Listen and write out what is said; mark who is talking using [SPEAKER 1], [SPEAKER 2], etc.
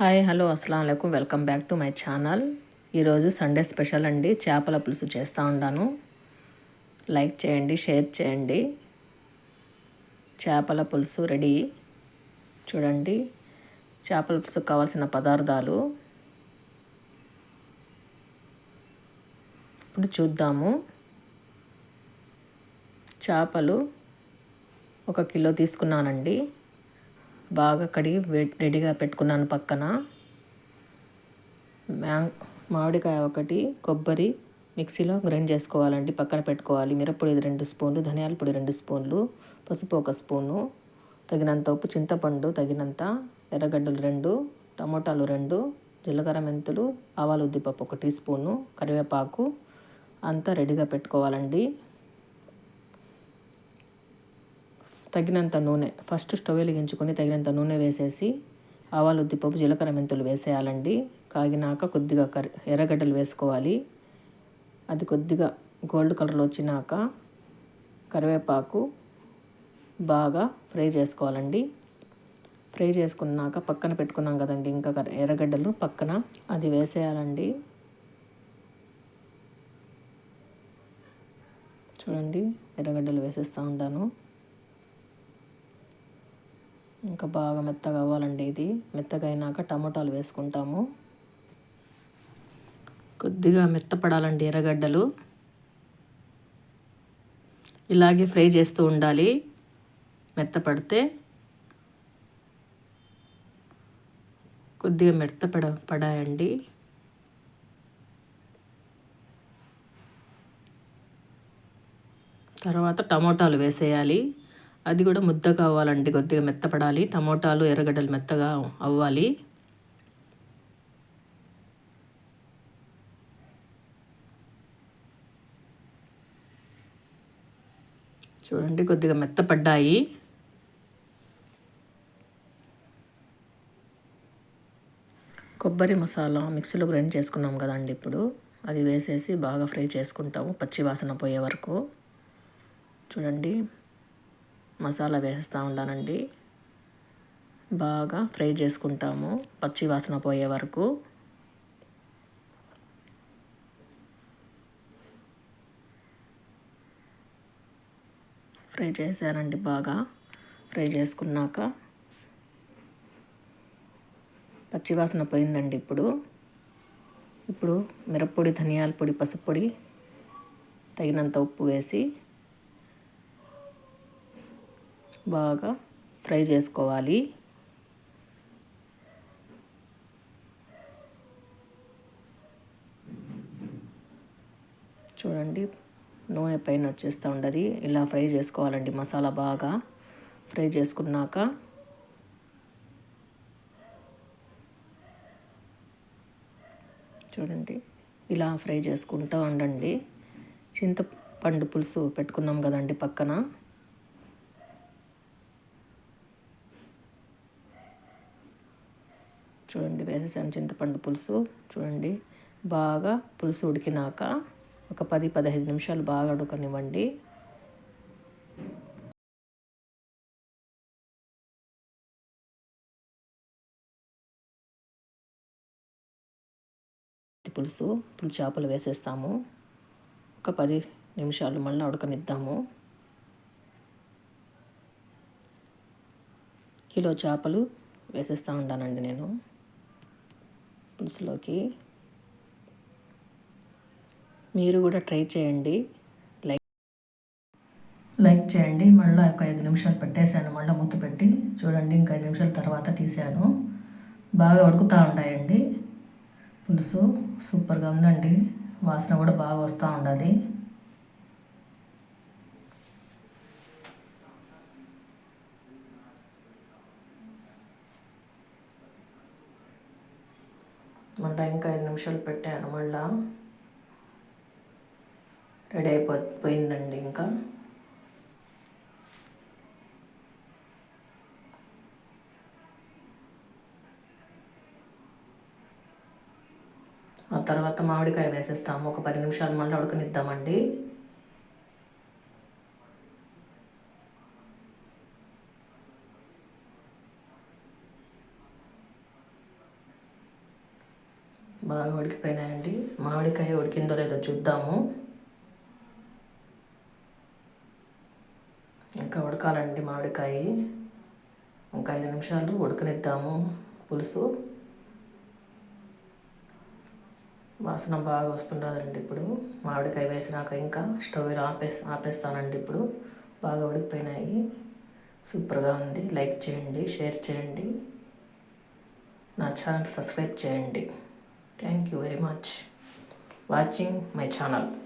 [SPEAKER 1] Hi hello అస్సలం అయికం welcome back to my channel. ఈరోజు సండే స్పెషల్ అండి. చేపల పులుసు చేస్తూ ఉంటాను లైక్ చేయండి షేర్ చేయండి. చేపల పులుసు రెడీ. చూడండి చేపల పులుసు కావాల్సిన పదార్థాలు. ఇప్పుడు చూద్దాము. చేపలు ఒక కిలో తీసుకున్నానండి. బాగా కడిగి రెడీగా పెట్టుకున్నాను పక్కన. మ్యాంగ్ మామిడికాయ ఒకటి కొబ్బరి మిక్సీలో గ్రైండ్ చేసుకోవాలండి పక్కన పెట్టుకోవాలి. మిరప్పొడి రెండు స్పూన్లు ధనియాల పొడి రెండు స్పూన్లు పసుపు ఒక స్పూను తగినంత ఉప్పు చింతపండు తగినంత ఎర్రగడ్డలు రెండు టమోటాలు రెండు జీలకర్ర మెంతులు ఆవాలు ఉద్దిపప్పు ఒక టీ స్పూను కరివేపాకు అంతా రెడీగా పెట్టుకోవాలండి. తగినంత నూనె ఫస్ట్ స్టవ్ వెలిగించుకొని తగినంత నూనె వేసేసి ఆవాలు ఉద్దిపప్పు జీలకర్ర మెంతులు వేసేయాలండి. కాగినాక కొద్దిగా కర్రీ ఎర్రగడ్డలు వేసుకోవాలి. అది కొద్దిగా గోల్డ్ కలర్లో వచ్చినాక కరివేపాకు బాగా ఫ్రై చేసుకోవాలండి. ఫ్రై చేసుకున్నాక పక్కన పెట్టుకున్నాం కదండి ఇంకా ఎర్రగడ్డలు పక్కన అది వేసేయాలండి. చూడండి ఎర్రగడ్డలు వేసేస్తూ ఉంటాను. ఇంకా బాగా మెత్తగా అవ్వాలండి ఇది. మెత్తగా అయినాక టమోటాలు వేసుకుంటాము. కొద్దిగా మెత్తపడాలండి ఎర్రగడ్డలు. ఇలాగే ఫ్రై చేస్తూ ఉండాలి. మెత్తపడితే కొద్దిగా మెత్తపడ పడాయండి. తర్వాత టమోటాలు వేసేయాలి. అది కూడా ముద్ద కావాలండి కొద్దిగా మెత్తపడాలి. టమోటాలు ఎర్రగడ్డలు మెత్తగా అవ్వాలి. చూడండి కొద్దిగా మెత్తపడ్డాయి. కొబ్బరి మసాలా మిక్సీలో గ్రైండ్ చేసుకున్నాం కదండి ఇప్పుడు. అది వేసేసి బాగా ఫ్రై చేసుకుంటాము పచ్చి వాసన పోయే వరకు. చూడండి మసాలా వేస్తూ ఉండాలండి. బాగా ఫ్రై చేసుకుంటాము. పచ్చి వాసన పోయే వరకు. ఫ్రై చేశానండి బాగా. ఫ్రై చేసుకున్నాక పచ్చివాసన పోయిందండి ఇప్పుడు. ఇప్పుడు మిరప్పొడి ధనియాల పొడి పసుపు పొడి తగినంత ఉప్పు వేసి బాగా ఫ్రై చేసుకోవాలి. చూడండి నూనె పైన వచ్చేస్తూ ఉండదు ఇలా ఫ్రై చేసుకోవాలండి మసాలా బాగా. ఫ్రై చేసుకున్నాక చూడండి ఇలా ఫ్రై చేసుకుంటూ ఉండండి. చింతపండు పులుసు పెట్టుకున్నాం కదండి పక్కన. చూడండి వేసేసాను చింతపండు పులుసు. చూడండి బాగా పులుసు ఉడికినాక ఒక పది పదహైదు నిమిషాలు బాగా ఉడకనివ్వండి. పులుసు పులుసు చేపలు వేసేస్తాము. ఒక పది నిమిషాలు మళ్ళీ ఉడకనిద్దాము. కిలో చేపలు వేసేస్తూ ఉంటానండి నేను. పులుసులోకి మీరు కూడా ట్రై చేయండి. లైక్ లైక్ చేయండి. మళ్ళీ ఒక ఐదు నిమిషాలు పెట్టేశాను. మళ్ళీ మూత పెట్టి చూడండి. ఇంకా ఐదు నిమిషాల తర్వాత తీసాను బాగా ఉడుకుతూ ఉంటాయండి. పులుసు సూపర్గా ఉందండి. వాసన కూడా బాగా వస్తూ ఉండదు. మళ్ళీ ఇంకా ఐదు నిమిషాలు పెట్టాను. మళ్ళా రెడీ అయిపో పోయిందండి ఇంకా. ఆ తర్వాత మామిడికాయ వేసేస్తాము. ఒక పది నిమిషాలు మళ్ళీ ఉడకనిద్దామండి. బాగా ఉడికిపోయినాయండి మామిడికాయ ఉడికిందో లేదో చూద్దాము. ఇంకా ఉడకాలండి మామిడికాయ. ఇంకా ఐదు నిమిషాలు ఉడకనిద్దాము పులుసు. వాసన బాగా వస్తుండదండి ఇప్పుడు. మామిడికాయ వేసినాక ఇంకా స్టవ్ ఆపేసి ఆపేస్తానండి ఇప్పుడు. బాగా ఉడికిపోయినాయి. సూపర్గా ఉంది. లైక్ చేయండి షేర్ చేయండి. నా ఛానల్ సబ్స్క్రైబ్ చేయండి. Thank you very much watching my channel.